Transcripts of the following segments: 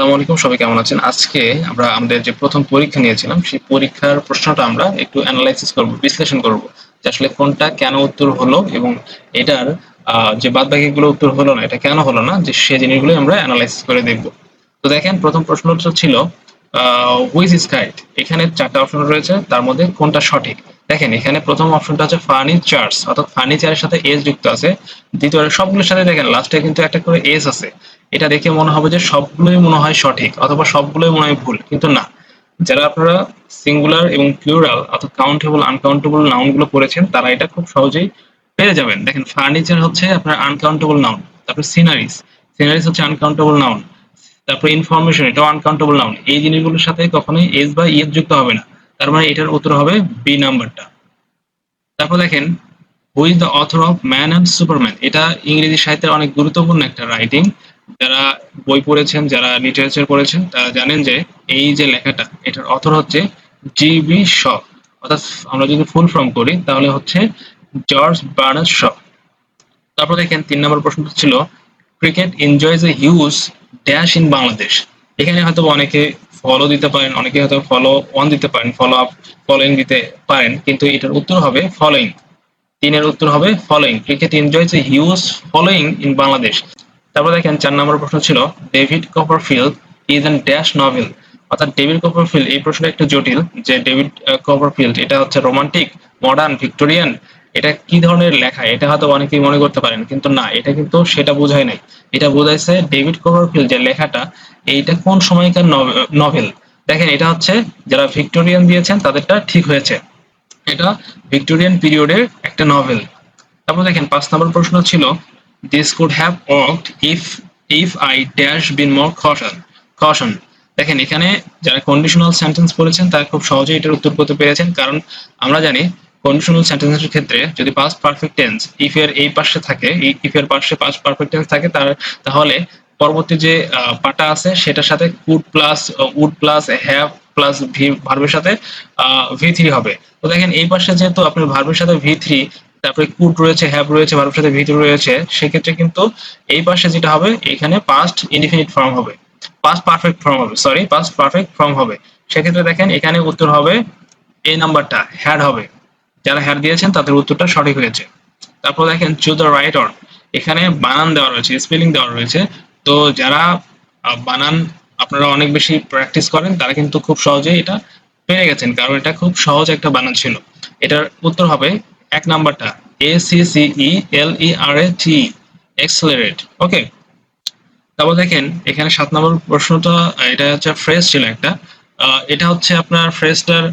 আসসালামু আলাইকুম, সবাই কেমন আছেন? আজকে আমরা আমাদের যে প্রথম পরীক্ষা নিয়েছিলাম, সেই পরীক্ষার প্রশ্নটা আমরা একটু অ্যানালাইসিস করব, বিশ্লেষণ করব, যে আসলে কোনটা কেন উত্তর হলো এবং এটার যে বাদ বাকিগুলো উত্তর হলো না, এটা কেন হলো না, যে সে জিনিসগুলো আমরা অ্যানালাইসিস করে দেখব। তো দেখেন, প্রথম প্রশ্নটা ছিল হুইজ ইজ কারেক্ট এখানে চারটা অপশন রয়েছে, তার মধ্যে কোনটা সঠিক? দেখেন, এখানে প্রথম অপশনটা হচ্ছে ফার্নিচার্স অর্থাৎ ফার্নিচারের সাথে এস যুক্ত আছে। দ্বিতীয়, সবগুলোর সাথে দেখেন লাস্টে কিন্তু একটা করে এস আছে। এটা দেখে মনে হবে যে সবগুলোই মনে হয় সঠিক, অথবা সবগুলোই মনে হয় ভুল, কিন্তু না। যারা আপনারা সিঙ্গুলার এবং প্লুরাল অর্থাৎ কাউন্টেবল আনকাউন্টেবল নাউনগুলো পড়েছেন, তারা এটা খুব সহজেই পেয়ে যাবেন। দেখেন ফার্নিচার হচ্ছে আপনার আনকাউন্টেবল নাউন তারপর সিনারিস সিনারিস হচ্ছে আনকাউন্টেবল নাউন তারপর ইনফরমেশন এটাও আনকাউন্টেবল নাউন এই জিনিসগুলোর সাথে কখনোই এস বা ইএস যুক্ত হবে না। তার মানে এটার উত্তর হবে বি নাম্বারটা। তারপর দেখেন who is the author of man and superman এটা ইংরেজি সাহিত্যের অনেক গুরুত্বপূর্ণ একটা রাইটিং যারা বই পড়েছেন, যারা লিটারেচার পড়েছেন, তারা জানেন যে এই যে লেখাটা, এটার অথর হচ্ছে জি বি শ অর্থাৎ আমরা যদি ফুল ফর্ম করি, তাহলে হচ্ছে জর্জ বার্নার্ড শ তারপর দেখেন, তিন নম্বর প্রশ্নটা ছিল cricket enjoys a huge dash in Bangladesh এখানে হয়তো অনেকে ফলো দিতে পারেন, অনেকে হয়তো ফলো ওয়ান দিতে পারেন ফলো আপ ফলোইং দিতে পারেন, কিন্তু এটার উত্তর হবে ফলোইং তিনের উত্তর হবে following cricket enjoys a huge following in Bangladesh তারপর দেখেন চার নম্বর প্রশ্ন ছিল David Copperfield is an dash novel অর্থাৎ ডেভিড কপারফিল্ড এই প্রশ্নটা একটু জটিল, যে ডেভিড কপারফিল্ড এটা হচ্ছে রোমান্টিক মডার্ন ভিক্টোরিয়ান এটা কি ধরনের লেখা? এটা হয়তো অনেকেই মনে করতে পারেন, কিন্তু না, এটা কিন্তু সেটা বোঝায় নাই। এটা বোঝাইছে ডেভিড কপারফিল্ড যে লেখাটা, এইটা কোন সময়কার নভেল? দেখেন, এটা হচ্ছে যারা ভিক্টোরিয়ান দিয়েছেন, তাদেরটা ঠিক হয়েছে। এটা ভিক্টোরিয়ান পিরিয়ডের একটা নভেল। তারপর দেখেন, পাঁচ নম্বর প্রশ্ন ছিল this could have worked if if I dash been more caution caution দেখেন, এখানে যারা কন্ডিশনাল সেন্টেন্স পড়েছেন, তারা খুব সহজেই এটার উত্তর করতে পেরেছেন, কারণ আমরা জানি কন্ডিশনাল সেন্টেন্সের ক্ষেত্রে যদি পাস্ট পারফেক্ট টেন্স ইফ এর এই পাশে থাকে ইফ এর পাশে পাস্ট পারফেক্ট টেন্স থাকে, তার, তাহলে পরবর্তী যে পাটা আছে, সেটার সাথে could plus would plus have plus V ভার্বের সাথে ভি থ্রি হবে। তো দেখেন, এই পাশে যেহেতু আপনার ভার্বের সাথে ভি থ্রি তারপরে কুড রয়েছে হ্যাভ রয়েছে ভার্বের সাথে ভি থ্রি রয়েছে, সেক্ষেত্রে কিন্তু এই পাশে যেটা হবে, এখানে পাস্ট ইনডিফিনিট ফর্ম হবে। পাস্ট পারফেক্ট ফর্ম হবে সরি পাস্ট পারফেক্ট ফর্ম হবে। সেক্ষেত্রে দেখেন, এখানে উত্তর হবে এই নাম্বারটা হ্যাড হবে। যারা হ্যাড দিয়েছেন, তাদের উত্তরটা সঠিক হয়েছে। তারপর দেখেন চু দ্য রাইট এখানে বানান দেওয়া রয়েছে স্পেলিং দেওয়া রয়েছে। তো যারা বানান আপনারা অনেক বেশি প্র্যাকটিস করেন, তারা কিন্তু খুব সহজেই এটা পেরে গেছেন। কারণ এটা খুব সহজ একটা বানান ছিল। এটার উত্তর হবে এক নাম্বারটা A C C E L E R A T accelerate okay তারপর দেখেন, এখানে সাত নম্বর প্রশ্নটা এটা হচ্ছে ফ্রেজ ছিল একটা। এটা হচ্ছে আপনার ফ্রেজটার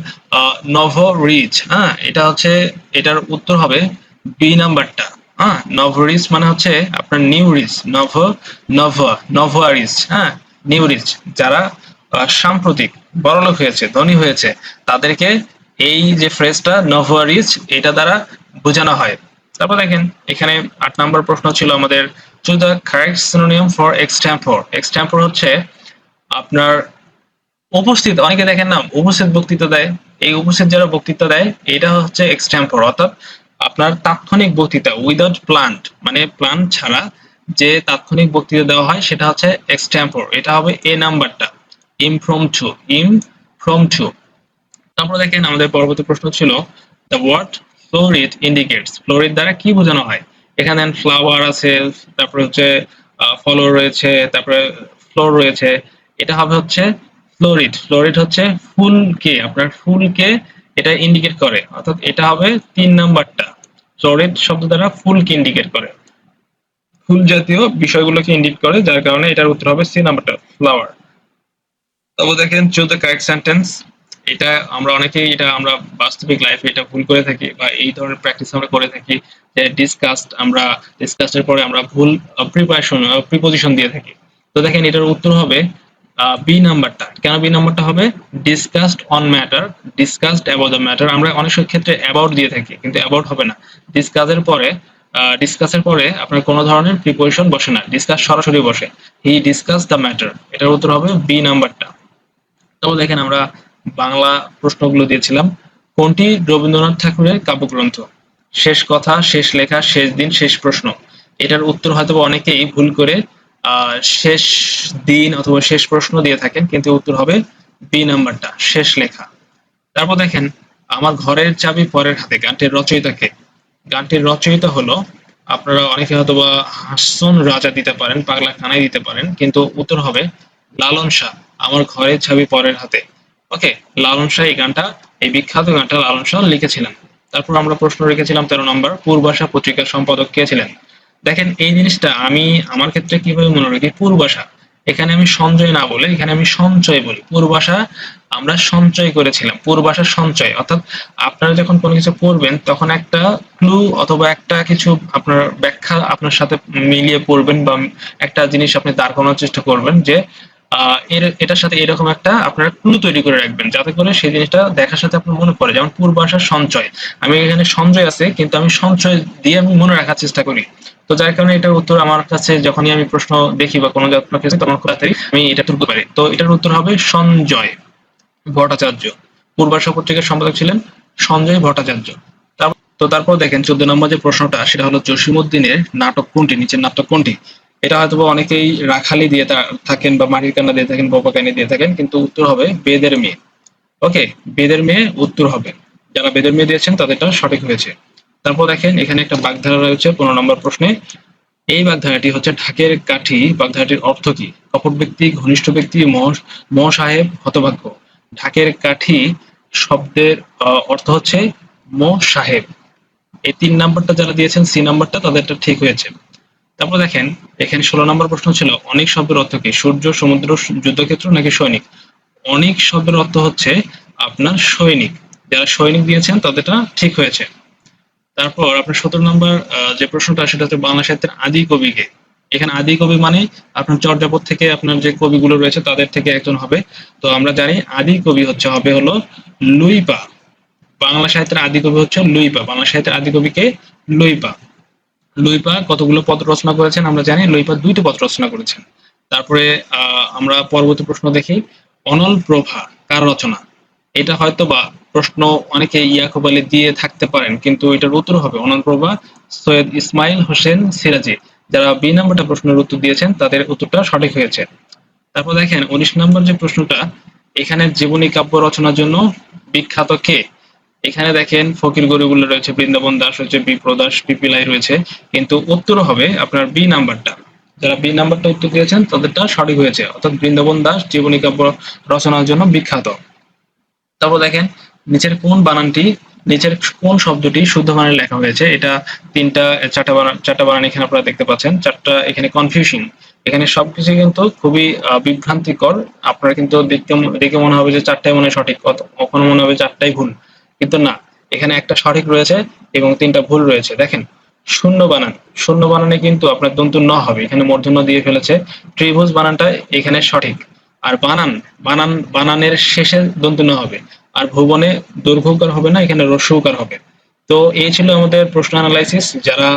নভ রিচ হ্যাঁ? এটা হচ্ছে, এটার উত্তর হবে বি নাম্বারটা হ্যাঁ? নভ রিচ মানে হচ্ছে আপনার new rich nouveau nouveau riche হ্যাঁ? নিউ রিচ যারা সাম্প্রতিক বড়লোক হয়েছে, ধনী হয়েছে, তাদেরকে এই যে ফ্রেজটা নভ রিচ এটা দ্বারা বোঝানো হয়। তারপর দেখেন, এখানে আট নম্বর প্রশ্ন ছিল আমাদের to the correct synonym for extempore extempore হচ্ছে আপনার উপস্থিত, অনেকে দেখেন না, উপস্থিত বক্তৃতা দেয়। এই উপস্থিত যারা বক্তৃতা দেয়, এটা হচ্ছে এক্সট্যাম্পর অর্থাৎ আপনার তাৎক্ষণিক বক্তৃতা উইদাউট প্লান্ট মানে প্লান ছাড়া যে তাৎক্ষণিক বক্তৃতা দেওয়া হয়, সেটা হচ্ছে এক্সট্যাম্পর এটা হবে এ নাম্বারটা impromptu impromptu তারপর দেখেন, আমাদের পরবর্তী প্রশ্ন ছিল the word florid indicates florid দ্বারা কি বোঝানো হয়? এখানে ফ্লাওয়ার আছে, তারপরে হচ্ছে ফলো রয়েছে, তারপরে ফ্লোর রয়েছে, এটা হবে হচ্ছে ফ্লোরিড। ফ্লোরিড হচ্ছে ফুলকে আপনার ফুলকে এটা ইন্ডিকেট করে। অর্থাৎ এটা হবে তিন নাম্বারটা। ফ্লোরিড শব্দ দ্বারা ফুলকে ইন্ডিকেট করে। ফুল জাতীয় বিষয়গুলোকে ইন্ডিকেট করে, যার কারণে এটার উত্তর হবে সি নাম্বারটা ফ্লাওয়ার তবে দেখেন চু দ্য কারেক্ট সেন্টেন্স এটা আমরা অনেকেই, এটা আমরা বাস্তবিক লাইফে এটা ভুল করে থাকি বা এই ধরনের প্র্যাকটিস আমরা করে থাকি যে ডিসকাস্ট আমরা ডিসকাস্টের পরে আমরা ভুল প্রিপারেশন প্রিপোজিশন দিয়ে থাকি। তো দেখেন এটার উত্তর হবে বি নাম্বারটা কেন বি নাম্বারটা হবে? Discussed on matter discussed about the matter আমরা অনেক সময় ক্ষেত্রে অ্যাবাউট দিয়ে থাকি, কিন্তু অ্যাবাউট হবে না। ডিসকাসের পরে ডিসকাসের পরে আপনার কোনো ধরনের প্রিপোজিশন বসে না। ডিসকাস সরাসরি বসে। হি ডিসকাস দ্য ম্যাটার এটার উত্তর হবে বি নাম্বারটা তবে দেখেন আমরা বাংলা প্রশ্নগুলো দিয়েছিলাম। কোনটি রবীন্দ্রনাথ ঠাকুরের কাব্যগ্রন্থ? শেষ কথা, শেষ লেখা, শেষ দিন, শেষ প্রশ্ন। এটার উত্তর হয়তো অনেকেই ভুল করে শেষ দিন অথবা শেষ প্রশ্ন দিয়ে থাকেন, কিন্তু উত্তর হবে বি নাম্বারটা, শেষ লেখা। তারপর দেখেন, আমার ঘরের চাবি পরের হাতে, গানটির রচয়িতাকে গানটির রচয়িতা হলো, আপনারা অনেকে হয়তো বা হাসন রাজা দিতে পারেন, পাগলা খানাই দিতে পারেন, কিন্তু উত্তর হবে লালন শাহ, আমার ঘরের চাবি পরের হাতে। ওকে লালন শাহ এই গানটা, এই বিখ্যাত গানটা লালন শাহ লিখেছিলেন। তারপর আমরা প্রশ্ন রেখেছিলাম তেরো নম্বর, পূর্বাশা পত্রিকার সম্পাদক কে ছিলেন? দেখেন, এই জিনিসটা আমি আমার ক্ষেত্রে কীভাবে মনে রাখি, পূর্বাশা। এখানে আমি সঞ্চয় না বলে, এখানে আমি সঞ্চয় বলি। পূর্বাশা আমরা সঞ্চয় করেছিলাম, পূর্বাশা সঞ্চয়। অর্থাৎ আপনারা যখন কোনো কিছু পড়বেন, তখন একটা ক্লু অথবা একটা কিছু আপনার ব্যাখ্যা আপনার সাথে মিলিয়ে পড়বেন বা একটা জিনিস আপনি দাঁড় করানোর চেষ্টা করবেন যে এর, এটার সাথে এরকম একটা আপনারা ক্লু তৈরি করে রাখবেন, যাতে করে সেই জিনিসটা দেখার সাথে আপনার মনে পড়ে। যেমন পূর্বাশা সঞ্চয়। আমি এখানে সঞ্চয় আছে, কিন্তু আমি সঞ্চয় দিয়ে আমি মনে রাখার চেষ্টা করি। তো যার কারণে এটার উত্তর আমার কাছে যখনই আমি প্রশ্ন দেখি বা কোনো কাছে তখন খুব আমি এটা তুলতে পারি। তো এটার উত্তর হবে সঞ্জয় ভট্টাচার্য। পূর্বাশা পত্রিকার সম্পাদক ছিলেন সঞ্জয় ভট্টাচার্য। তো তারপর দেখেন চোদ্দ নম্বর যে প্রশ্নটা, সেটা হলো জসিমুদ্দিনের নাটক কোনটি, নিচের নাটক কোনটি? এটা হয়তো অনেকেই রাখালি দিয়ে থাকেন বা মাটির কান্না দিয়ে থাকেন বপাকানি দিয়ে থাকেন, কিন্তু উত্তর হবে বেদের মেয়ে। ওকে, বেদের মেয়ে উত্তর হবে। যারা বেদের মেয়ে দিয়েছেন তাদেরটা সঠিক হয়েছে। তারপর দেখেন, এখানে একটা বাগধারা রয়েছে, পনেরো নম্বর প্রশ্নে। এই বাগধারাটি হচ্ছে ঢাকের কাঠি। বাগধারাটির অর্থ কি? কপট ব্যক্তি, ঘনিষ্ঠ ব্যক্তি, মহ- সাহেব হতভাগ্য। ঢাকের কাঠি শব্দের অর্থ হচ্ছে মো সাহেব এই তিন নাম্বারটা যারা দিয়েছেন, সি নাম্বারটা তাদেরটা ঠিক হয়েছে। তারপর দেখেন, এখানে ষোলো নম্বর প্রশ্ন ছিল, অনেক শব্দের অর্থ কি? সূর্য, সমুদ্র, যুদ্ধক্ষেত্র নাকি সৈনিক? অনেক শব্দের অর্থ হচ্ছে আপনার সৈনিক। যারা সৈনিক দিয়েছেন, তাদেরটা ঠিক হয়েছে। তারপর আপনার সতেরো নম্বর যে প্রশ্নটা, সেটা হচ্ছে বাংলা সাহিত্যের আদি কবিকে। এখানে আদি কবি মানে আপনার চর্যাপদ থেকে আপনার যে কবিগুলো রয়েছে, তাদের থেকে একজন হবে। তো আমরা জানি আদি কবি হচ্ছে, হবে হলো লুইপা। বাংলা সাহিত্যের আদি কবি হচ্ছে লুইপা। বাংলা সাহিত্যের আদি কবিকে লুইপা। লুইপা কতগুলো পদ রচনা করেছেন? আমরা জানি লুইপা দুইটি পদ রচনা করেছেন। তারপরে আমরা পরবর্তী প্রশ্ন দেখি। অনল প্রভা, কার রচনা? এটা হয়তো বা প্রশ্ন অনেকে ইয়াকুব আলী দিয়ে থাকতে পারেন, কিন্তু এটার উত্তর হবে অনল প্রভা, সৈয়দ ইসমাইল হোসেন সিরাজি। যারা বি নাম্বারটা প্রশ্নের উত্তর দিয়েছেন, তাদের উত্তরটা সঠিক হয়েছে। তারপর দেখেন, উনিশ নম্বর যে প্রশ্নটা, এখানে জীবনী কাব্য রচনার জন্য বিখ্যাত কে? এখানে দেখেন, ফকির গরিবুল্লা রয়েছে, বৃন্দাবন দাস রয়েছে, বিপ্রদাস পিপিলাই রয়েছে, কিন্তু উত্তর হবে আপনার বি নাম্বারটা। যারা বি নাম্বারটা উত্তর দিয়েছেন, তাদেরটা সঠিক হয়েছে। অর্থাৎ বৃন্দাবন দাস জীবনী কাব্য রচনার জন্য বিখ্যাত। তারপর দেখেন নিচের কোন বানানটি, নিচের কোন শব্দটি শুদ্ধ বানানে লেখা হয়েছে, এটা তিনটা, চারটা বানান চারটা বানান এখানে আপনারা দেখতে পাচ্ছেন, চারটা এখানে কনফিউশন এখানে সবকিছু কিন্তু খুবই বিভ্রান্তিকর। আপনারা কিন্তু দেখতে দেখে মনে হবে যে চারটাই মনে সঠিক কখনো মনে হবে চারটাই ভুল। কিন্তু না, এখানে একটা সঠিক রয়েছে এবং তিনটা ভুল রয়েছে। দেখেন, শূন্য বানান। শূন্য বানানে কিন্তু আপনার দন্তু ন হবে, এখানে মূর্ধন্য দিয়ে ফেলেছে। ত্রিভুজ বানানটা এখানে সঠিক। আর বানান বানান, বানানের শেষে দন্তু ন হবে। আর ভুবনে দৈর্ঘ্যকার হবে না, এখানে রস্যকার হবে। তো এই ছিল আমাদের প্রশ্ন অ্যানালাইসিস যারা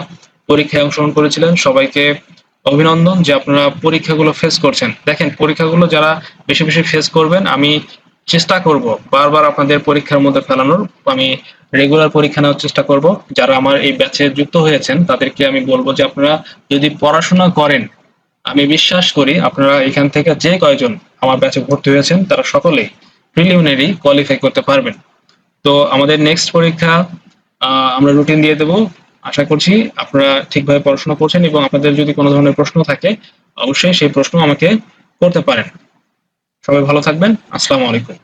পরীক্ষায় অংশগ্রহণ করেছিলেন, সবাইকে অভিনন্দন যে আপনারা পরীক্ষাগুলো ফেস করছেন। দেখেন, পরীক্ষাগুলো যারা বেশি বেশি ফেস করবেন, আমি চেষ্টা করব বারবার আপনাদের পরীক্ষার মধ্যে ফেলানোর। আমি রেগুলার পরীক্ষা নেওয়ার চেষ্টা করব। যারা আমার এই ব্যাচে যুক্ত হয়েছেন, তাদেরকে আমি বলব যে আপনারা যদি পড়াশোনা করেন, আমি বিশ্বাস করি আপনারা এখান থেকে যে কয়জন আমার ব্যাচে ভর্তি হয়েছেন, তারা সকলেই প্রিলিমিনারি কোয়ালিফাই করতে পারবেন। তো আমাদের নেক্সট পরীক্ষা আমরা রুটিন দিয়ে দেব। আশা করছি আপনারা ঠিকভাবে পড়াশোনা করছেন এবং আপনাদের যদি কোনো ধরনের প্রশ্ন থাকে, অবশ্যই সেই প্রশ্ন আমাকে করতে পারেন। সবাই ভালো থাকবেন। আসসালামু আলাইকুম।